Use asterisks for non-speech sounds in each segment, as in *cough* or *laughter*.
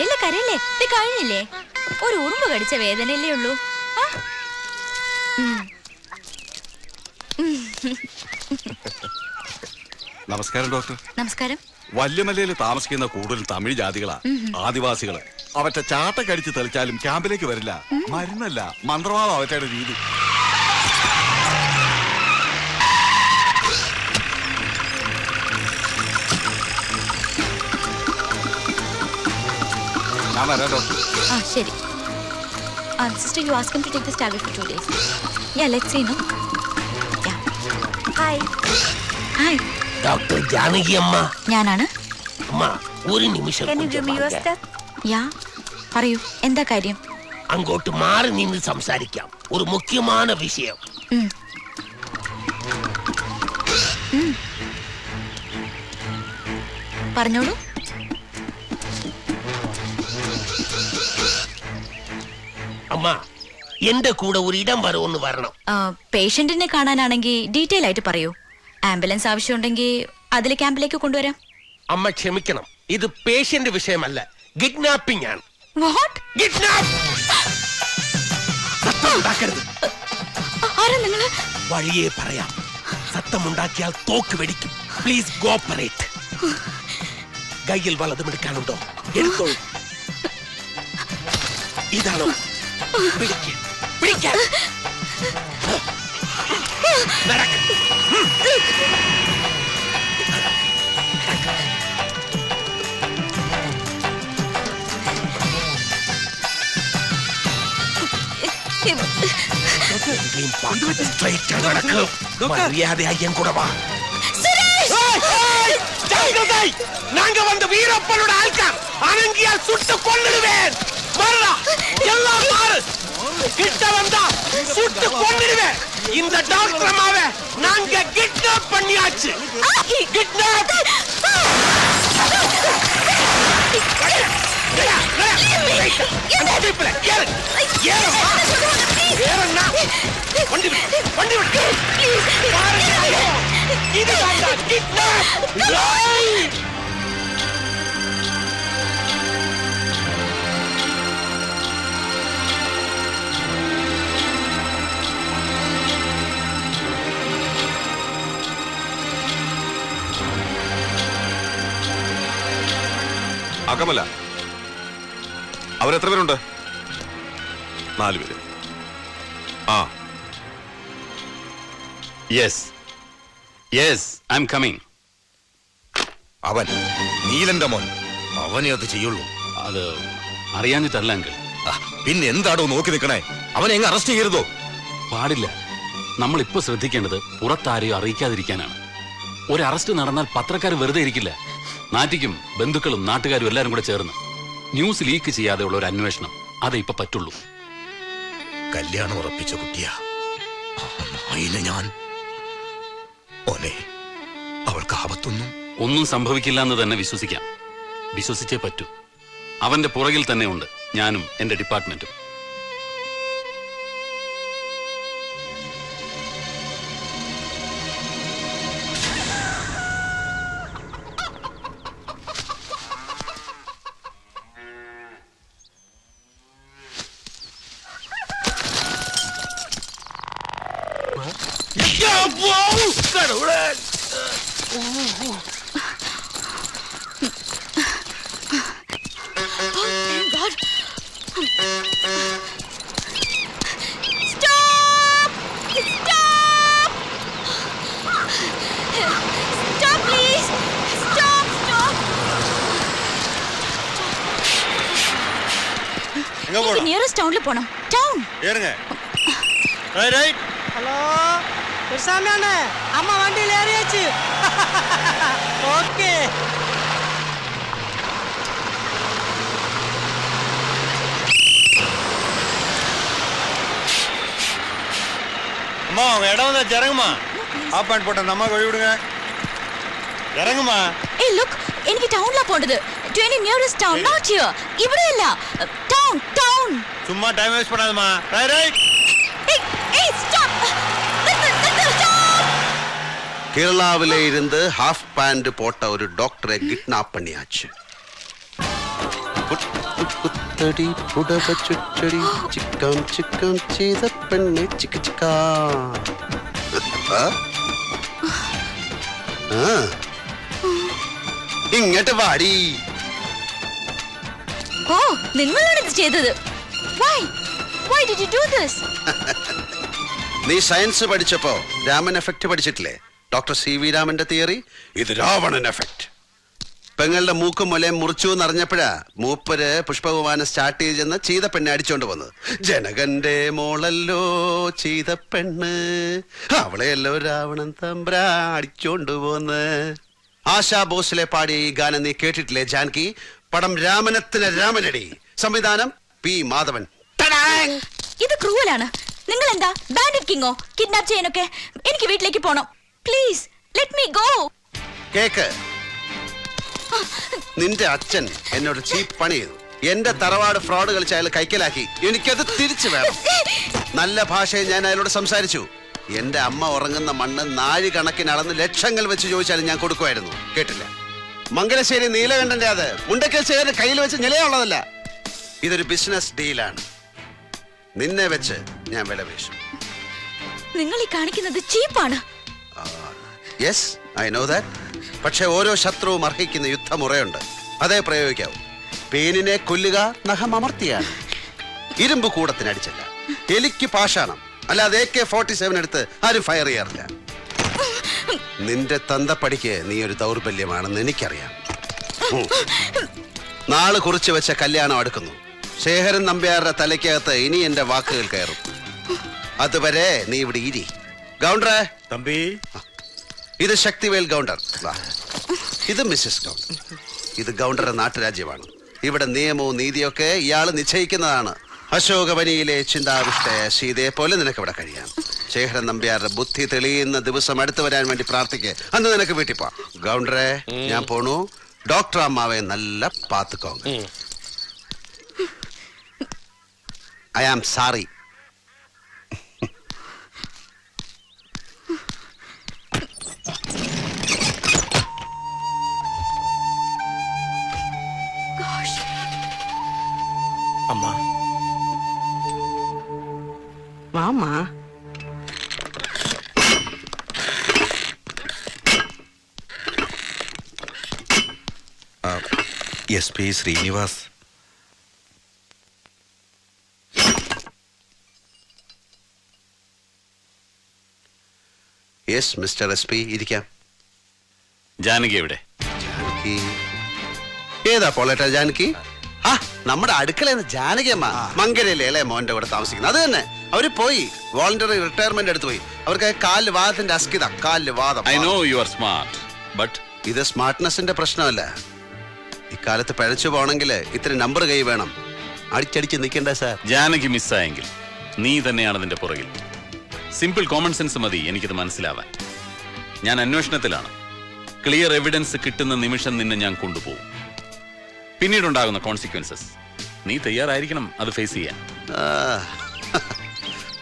കരയില്ലേ കരയില്ലേ? ഇത് കഴിഞ്ഞില്ലേ? ഒരു ഉറുമ്പ് കടിച്ച വേദനയില്ലേ ഉള്ളൂ. നമസ്കാരം ഡോക്ടർ. നമസ്കാരം. വല്യമലയിൽ താമസിക്കുന്ന കൂടുതൽ തമിഴ് ജാതികളാ ആദിവാസികൾ. അവറ്റ ചാട്ട കടിച്ച് തെളിച്ചാലും ക്യാമ്പിലേക്ക് വരില്ല. മരുന്നല്ല മന്ത്രവാദം അവറ്റയുടെ രീതി. ഞാൻ വരാം ആ ശരി. Sister you ask him to take this tablet for two days ya let's see no ya hi hi doctor Janaki അമ്മ. ഞാനാണ്. അമ്മ ഒരു നിമിഷം യാ പറയൂ എന്താ കാര്യം? അങ്ങോട്ട് മാറി നിന്ന് സംസാരിക്കാം. ഒരു മുഖ്യമായ വിഷയം. പറഞ്ഞോളൂ. അമ്മ എന്റെ കൂടെ ഒരു ഇടം വരെ ഒന്ന് വരണം. പേഷ്യന്റിനെ കാണാനാണെങ്കിൽ ഡീറ്റെയിൽ ആയിട്ട് പറയൂ. ആംബുലൻസ് ആവശ്യമുണ്ടെങ്കിൽ അതിൽ ക്യാമ്പിലേക്ക് കൊണ്ടുവരാം. അമ്മ ക്ഷമിക്കണം ഇത് പേഷ്യന്റ് വിഷയമല്ല കിഡ്നാപ്പിംഗ് ആണ്. വാട്ട് കിഡ്നാപ്പ് സത്തമുണ്ടാക്കരുത് ആരാ നിങ്ങൾ? വഴിയേ പറയാം. സത്തമുണ്ടാക്കിയാൽ തോക്ക് വെടിക്കും. പ്ലീസ് കോപ്പറേറ്റ് കയ്യിൽ വലതുമെടുക്കാനുണ്ടോ എടുത്തോളൂ. ഇതാണോ? പിടിക്ക് പിടിക്ക് മര്യാദയായി ഞാൻ കൂടെ വാ நாங்கள் நாங்க வந்த வீரப்பனோட ஆள்கார் அணங்கியால் சுட்டு கொன்னிடுவேன். மர்ரா எல்லாம் மாறு. கிட்ட வந்தா சுட்டு கொன்னிடுவேன். இந்த டாக்டரமாவ நாங்க கிட்னாப் பண்ணியாச்சு. கிட்னாப் இது கிட்னாப் ஏய்! അകമല അവരെത്ര പേരുണ്ട്? നാല് പേര്. ആ. Yes yes I M coming അവൻ. നീലന്റെ മോൻ. അവനെ അത് ചെയ്യുള്ളൂ. അത് അറിയാഞ്ഞിട്ടല്ല അങ്കിൾ. പിന്നെ എന്താടോ നോക്കി നിൽക്കണേ? അവനെ എങ്ങ് അറസ്റ്റ് ചെയ്യരുതോ? പാടില്ല. നമ്മൾ ഇപ്പൊ ശ്രദ്ധിക്കേണ്ടത് പുറത്താരെയോ അറിയിക്കാതിരിക്കാനാണ്. ഒരു അറസ്റ്റ് നടന്നാൽ പത്രക്കാർ വെറുതെ ഇരിക്കില്ല. നാറ്റിക്കും ബന്ധുക്കളും നാട്ടുകാരും എല്ലാരും കൂടെ ചേർന്ന് ന്യൂസ് ലീക്ക് ചെയ്യാതെയുള്ള ഒരു അന്വേഷണം അതേ ഇപ്പൊ പറ്റുള്ളൂ. കല്യാണം ഉറപ്പിച്ച കുട്ടിയാ. ഞാൻ. ഓനെ അവൾക്ക് ആപത്തൊന്നും ഒന്നും സംഭവിക്കില്ല എന്ന് തന്നെ വിശ്വസിക്കാം. വിശ്വസിച്ചേ പറ്റൂ. അവന്റെ പുറകിൽ തന്നെ ഉണ്ട് ഞാനും എന്റെ ഡിപ്പാർട്ട്മെന്റും. எங்க போறோம்? நியரஸ்ட் டவுன்ல போறோம் டவுன் ஏறுங்க. ஹலோ பெருசாமி அம்மா வண்டியில ஏறியாச்சு. ஓகே. அம்மா உங்க இடம் வந்தா ஜரங்கம்மா அப்பாயின்ட் போட்ட நம்ம வழி விடுங்க. இறங்குமா? ஏய் லுக் எனக்கு டவுன்ல போண்டது. 20 நியரஸ்ட் டவுன் நாட் ஹியர் இவரே இல்ல. டவுன் டவுன் சும்மா டைம் வேஸ்ட் பண்ணாதம்மா. ரைட் ரைட் கேரளாவிலே இருந்து ஹாஃப் பேண்ட் போட்ட ஒரு டாக்டரை கிட்னாப் பண்ணியாச்சு குட் കുത്തടി പുടവ ചുറ്റടി ചിക്കാം ചിക്കാം ചെയ്ത പെണ്ണെ ചിക്ക ചിക്കാ ആ? ആ. ഇങ്ങോട്ട് വാടി ഓ നിങ്ങളാണ് ഇത് ചെയ്തത് why why did you do this നീ സയൻസ് പഠിച്ചപ്പോ Raman effect പഠിച്ചിട്ടില്ലേ doctor C V രാമന്റെ തിയറി? ഇത് രാവണൻ എഫക്ട് പെങ്ങളുടെ മൂക്കും മുലയും മുറിച്ചു എന്നറിഞ്ഞപ്പോഴാ മൂപ്പര് പുഷ്പകുമാനം സ്റ്റാർട്ട് ചെയ്ത് ചെന്ന് ചീതപ്പെണ്ണെ അടിച്ചോണ്ട് വന്നത്. ജനകന്റെ മോളല്ലോ ചീതപ്പെണ്ണ്. അവളെയല്ലോ രാവണൻ തമ്പ്രാ അടിച്ചോണ്ട് പോന്ന്. ആശാ ബോസിലെ പാടിയ ഈ ഗാനം നീ കേട്ടിട്ടില്ലേ ജാൻകി? പടം രാമനത്തിന് രാമനടി. സംവിധാനം പി മാധവൻ! ഇത് ക്രൂവലാണ്. നിങ്ങൾ എന്താ ബാൻഡിറ്റ് കിങ്ങോ കിഡ്നാപ്പ് ചെയ്യാനൊക്കെ? എനിക്ക് വീട്ടിലേക്ക് പോണം. പ്ലീസ് ലെറ്റ് മീ ഗോ കേക്ക്. നിന്റെ അച്ഛൻ എന്നോട് ചീപ്പ് പണി ചെയ്തു. എന്റെ തറവാട് ഫ്രോഡ് കളിച്ച് അയാൾ കൈക്കലാക്കി. എനിക്കത് തിരിച്ചു വേണം. നല്ല ഭാഷയിൽ ഞാൻ അയാളോട് സംസാരിച്ചു. എന്റെ അമ്മ ഉറങ്ങുന്ന മണ്ണ് നാഴി കണക്കിന് അളന്ന് ലക്ഷങ്ങൾ വെച്ച് ചോദിച്ചാലും ഞാൻ കൊടുക്കുമായിരുന്നു. കേട്ടില്ല. മംഗലശ്ശേരി നീലകണ്ഠന്റെ അത്. മുണ്ടക്കൽ ശേഖരൻ കയ്യിൽ വെച്ച് നിലയുള്ളതല്ല. ഇതൊരു ബിസിനസ് ഡീലാണ് നിന്നെ വെച്ച് ഞാൻ വില വീശും. നിങ്ങൾ ഈ കാണിക്കുന്നത് ചീപ്പാണ്. യെസ് ഐ നോ ദാറ്റ് പക്ഷെ ഓരോ ശത്രുവും അർഹിക്കുന്ന യുദ്ധമുറയുണ്ട് അതേ പ്രയോഗിക്കാവൂ. പേനിനെ കൊല്ലുക നഖം അമർത്തിയാണ് ഇരുമ്പ് കൂടത്തിനടിച്ചില്ല എലിക്ക് പാഷാണം. അല്ലാതെ എ കെ ഫോർട്ടി സെവൻ എടുത്ത് ആരും ഫയർ ചെയ്യാറില്ല. നിന്റെ തന്തപ്പടിക്ക് നീ ഒരു ദൗർബല്യമാണെന്ന് എനിക്കറിയാം. നാൾ കുറിച്ചു വെച്ച കല്യാണം അടുക്കുന്നു. ശേഖരൻ നമ്പ്യാരുടെ തലയ്ക്കകത്ത് ഇനി എന്റെ വാക്കുകൾ കയറും. അതുവരെ നീ ഇവിടെ ഇരി. ഗൗണ്ടറേ തമ്പി. ഇത് ശക്തിവേൽ ഗൗണ്ടർ. ഇത് മിസ്സസ് ഗൗണ്ടർ. ഇത് ഗൗണ്ടറുടെ നാട്ടുരാജ്യമാണ്. ഇവിടെ നിയമവും നീതിയൊക്കെ ഇയാൾ നിശ്ചയിക്കുന്നതാണ്. അശോകവനിയിലെ ചിന്താവിഷ്ടയ സീതയെ പോലെ നിനക്ക് ഇവിടെ കഴിയാം. ശേഖരൻ നമ്പ്യാരുടെ ബുദ്ധി തെളിയുന്ന ദിവസം അടുത്തു വരാൻ വേണ്ടി പ്രാർത്ഥിക്കേ. അന്ന് നിനക്ക് വീട്ടിൽ പോവാം. ഗൗണ്ടറെ ഞാൻ പോണു. ഡോക്ടർ അമ്മാവെ നല്ല പാത്തുക്കോങ്ക I am sorry. വാമാ S P Srinivas yes mister S P ഇരിക്കാം. ജാനകി എവിടെ? ജാനകി. ഏതാ പോളേട്ട ജാനകി? ആ. നമ്മുടെ അടുക്കളയെന്ന് ജാനകി അമ്മ മങ്കരയിലെ അല്ലേ മോന്റെ കൂടെ താമസിക്കുന്നത് അത് തന്നെ. അവർ പോയി. വോളണ്ടറി റിട്ടയർമെന്റ് എടുത്തു പോയി. അവർക്ക് കാൽ വാദത്തിന്റെ അസ്കിത കാൽ വാദം. I know you are smart but ഇത് സ്മാർട്ട്നെസിന്റെ പ്രശ്നമല്ല. ഇക്കാലത്ത് പഴച്ചു പോകണമെങ്കിൽ ഇത്ര നമ്പർ കൈ വേണം. അടിച്ചടിച്ച് നിൽക്കണ്ട സാർ? ജാനകി മിസ്സായെങ്കിൽ നീ തന്നെയാണ് അതിന്റെ പുറകിൽ. സിമ്പിൾ കോമൺ സെൻസ് മതി എനിക്കിത് മനസ്സിലാവാൻ. ഞാൻ അന്വേഷണത്തിലാണ്. ക്ലിയർ എവിഡൻസ് കിട്ടുന്ന നിമിഷം നിന്നെ ഞാൻ കൊണ്ടുപോകും. പിന്നീടുണ്ടാകുന്ന കോൺസിക്വൻസസ് നീ തയ്യാറായിരിക്കണം അത് ഫേസ് ചെയ്യാൻ.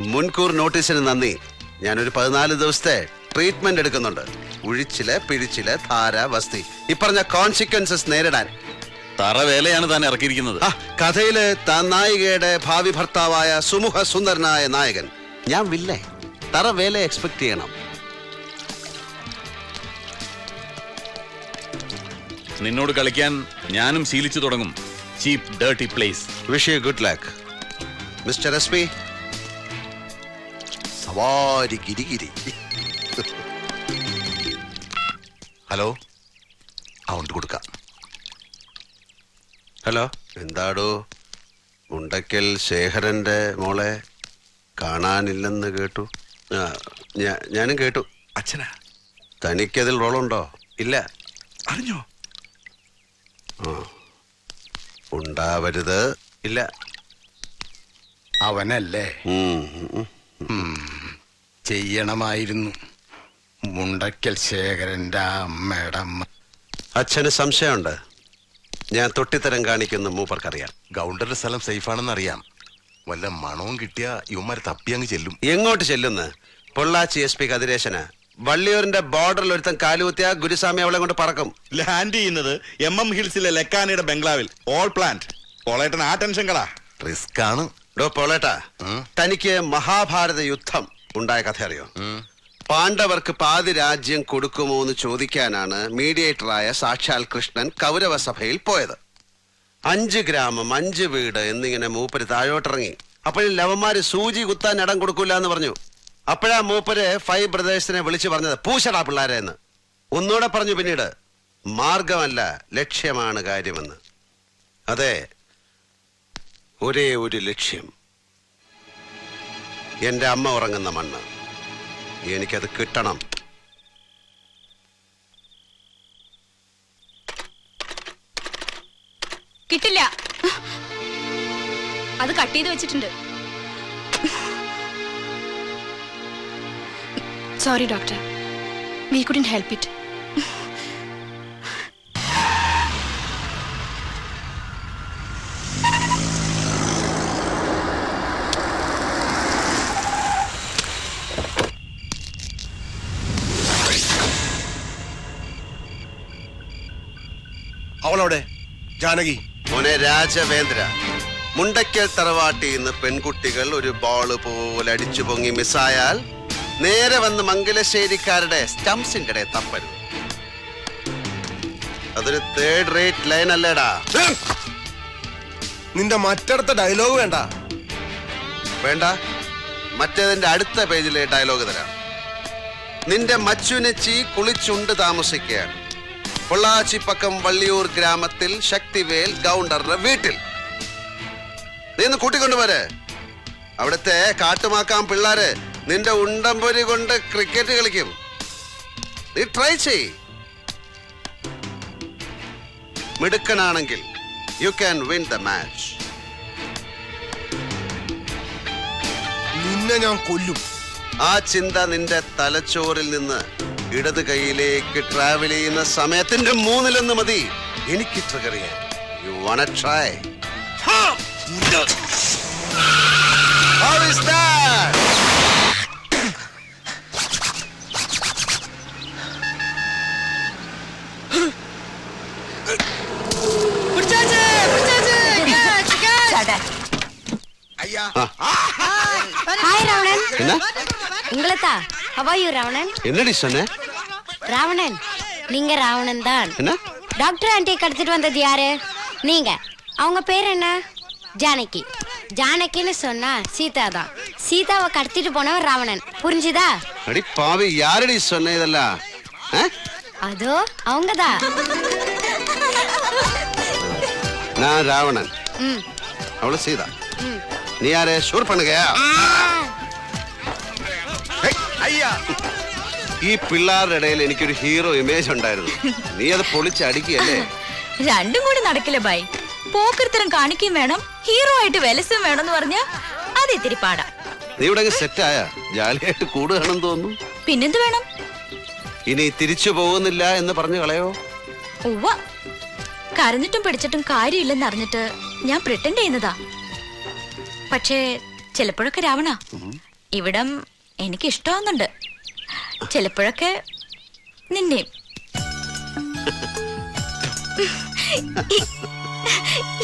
മുൻകൂർ നോട്ടീസിന് നന്ദി. ഞാനൊരു പതിനാല് ദിവസത്തെ ട്രീറ്റ്മെന്റ് എടുക്കുന്നുണ്ട്. ഉഴിച്ചിൽ പിഴിച്ചിൽ ധാര വസ്തി. ഇപ്പറഞ്ഞ കോൺസിക്വൻസസ് നേരിടാൻ. തറവേലയാണ് താൻ ഇറക്കിയിരിക്കുന്നത്. ആ കഥയിൽ താൻ നായികയുടെ ഭാവി ഭർത്താവായ സുമുഖ സുന്ദരനായ നായകൻ. ഞാൻ വില്ലേ? തറവേല എക്സ്പെക്ട് ചെയ്യണം. നിന്നോട് കളിക്കാൻ ഞാനും ശീലിച്ചു തുടങ്ങും. Cheap dirty plays wish you good luck mister S P സവാരി ഗിരിഗിരി ഹലോ? അവണ്ട് കൊടുക്ക. ഹലോ? എന്താടോ? ഉണ്ടക്കൽ ശേഖരന്റെ മോളെ കാണാനില്ലെന്ന് കേട്ടു. ആ, ഞാനും കേട്ടു. അച്ഛനാ? തനിക്കതിൽ റോളുണ്ടോ? ഇല്ല. അറിഞ്ഞോ? ഉണ്ടാവരുത്. ഇല്ല. അവനല്ലേ. ചെയ്യണമായിരുന്നു. മുണ്ടക്കൽ ശേഖരന്റെ അമ്മയുടെ അമ്മ. അച്ഛന് സംശയമുണ്ട്. ഞാൻ തൊട്ടിത്തരം കാണിക്കുന്നു മൂപ്പർക്കറിയാം. ഗൗണ്ടറുടെ സ്ഥലം സേഫാണെന്ന് അറിയാം വല്ല മണവും കിട്ടിയ ഇവന്മാർ തപ്പി അങ്ങ് ചെല്ലും. എങ്ങോട്ട് ചെല്ലുന്ന്? പൊള്ളാച്ചി എസ് പി കതിരേശന്. വള്ളിയൂരിന്റെ ബോർഡറിൽ ഒരുത്തൻ കാലുകുത്തിയ ഗുരുസ്വാമി അവളെ കൊണ്ട് പറക്കും. ലാൻഡ് ചെയ്യുന്നത് എം എം ഹിൽസിലെ ലക്കാനയുടെ ബംഗ്ലാവിൽ. ഓൾ പ്ലാന്റ് പോളേട്ടൻ ആ ടെൻഷൻ കളാ. റിസ്ക് ആണ്. ഡോ പോളേട്ടാ തനിക്ക് മഹാഭാരത യുദ്ധം ഉണ്ടായ കഥ അറിയോ? പാണ്ഡവർക്ക് പാതി രാജ്യം കൊടുക്കുമോ എന്ന് ചോദിക്കാനാണ് മീഡിയേറ്ററായ സാക്ഷാൽ കൃഷ്ണൻ കൗരവ സഭയിൽ പോയത്. അഞ്ച് ഗ്രാമം അഞ്ച് വീട് എന്നിങ്ങനെ മൂപ്പര് താഴോട്ടിറങ്ങി. അപ്പോഴും ലവന്മാര് സൂചി കുത്താൻ ഇടം കൊടുക്കൂല എന്ന് പറഞ്ഞു. അപ്പോഴാ മൂപ്പര് ഫൈവ് ബ്രദേഴ്സിനെ വിളിച്ചു പറഞ്ഞത് പൂശടാ പിള്ളാരെ എന്ന്. ഒന്നുകൂടെ പറഞ്ഞു പിന്നീട് മാർഗമല്ല ലക്ഷ്യമാണ് കാര്യമെന്ന്. അതെ ഒരേ ഒരു ലക്ഷ്യം. എന്റെ അമ്മ ഉറങ്ങുന്ന മണ്ണ്. എനിക്കത് കിട്ടണം. കിട്ടില്ല. അത് കട്ട് ചെയ്ത് വെച്ചിട്ടുണ്ട്. Sorry doctor we couldn't help it അവളവിടെ? ജാനകി. മോനെ രാജവേന്ദ്ര മുണ്ടയ്ക്കൽ തറവാട്ടിൽ നിന്ന് പെൺകുട്ടികൾ ഒരു ബോൾ പോലെ അടിച്ചു പൊങ്ങി മിസ്സായാൽ നേരെ വന്ന് മംഗലശ്ശേരിക്കാരുടെ സ്റ്റംസിന്റെ ഇടയിൽ തപ്പരുത്. അതൊരു തേർഡ് റേറ്റ് ലൈൻ അല്ലേടാ. നിന്റെ മറ്റടുത്ത ഡയലോഗ് വേണ്ട. വേണ്ട. മറ്റേതിന്റെ അടുത്ത പേജിലെ ഡയലോഗ് തരാം. നിന്റെ മച്ചുനച്ചി കുളിച്ചുണ്ട് താമസിക്കുകയാണ്. പൊള്ളാച്ചി പക്കം വള്ളിയൂർ ഗ്രാമത്തിൽ ശക്തിവേൽ ഗൗണ്ടറുടെ വീട്ടിൽ. നീ ഒന്ന് കൂട്ടിക്കൊണ്ടുപോരെ അവിടുത്തെ കാട്ടുമാക്കാൻ പിള്ളാര് നിന്റെ ഉണ്ടംപൊരി കൊണ്ട് ക്രിക്കറ്റ് കളിക്കും. നീ ട്രൈ ചെയ് മിടുക്കനാണെങ്കിൽ you can win the match നിന്നെ ഞാൻ കൊല്ലും. ആ ചിന്ത നിന്റെ തലച്ചോറിൽ നിന്ന് ഇടത് കൈയിലേക്ക് ട്രാവൽ ചെയ്യുന്ന സമയത്തിന്റെ മൂന്നിലൊന്ന് മതി. എനിക്ക് ട്രിഗർ യു ട്രൈ ஹவாயு ராவணன் என்னடி சொன்ன? ராவணன் நீங்க ராவணன் தான். என்ன? டாக்டர் ஆண்டி கடத்திட்டு வந்தது யாரு? நீங்க. அவங்க பேர் என்ன? ஜானகி. ஜானகின்னு சொன்னா சீதா தான். சீதாவை கடத்திட்டு போனவன் ராவணன் புரிஞ்சுதா? அடி பாவி யாரடி சொன்ன இதெல்லாம்? அதோ அவங்கதான் நான் ராவணன் ம். அவளு சீதா. நீ யாரு? ஷூர் பண்ணுங்க. ഈ പിള്ളേരുടെ ഇടയിൽ എനിക്കൊരു ഹീറോ ഇമേജ് ഉണ്ടായിരുന്നു. നീ അത് പൊളിച്ചടിക്കല്ലേ *laughs* രണ്ടും കൂടി നടക്കില്ല ബൈ? പോക്കൃത്തരം കാണിക്കുകയും വേണം ഹീറോ ആയിട്ട് വെലസും വേണം എന്ന് പറഞ്ഞ അത് ഇത്തിരി പാടാ. നീ ഇവിടെ സെറ്റ് ആയാ. ജാലിയായിട്ട് കൂടുകയാണെന്ന് തോന്നുന്നു. പിന്നെന്ത് വേണം? ഇനി തിരിച്ചു പോകുന്നില്ല എന്ന് പറഞ്ഞു കളയോ? ഉവ്വ. കരഞ്ഞിട്ടും പിടിച്ചിട്ടും കാര്യമില്ലെന്ന് അറിഞ്ഞിട്ട് ഞാൻ പ്രിട്ടൻഡ് ചെയ്യുന്നതാ. പക്ഷേ ചിലപ്പോഴൊക്കെ രാവണ. ഇവിടം എനിക്ക് ഇഷ്ടമാവുന്നുണ്ട് ചിലപ്പോഴൊക്കെ നിന്നെയും *laughs*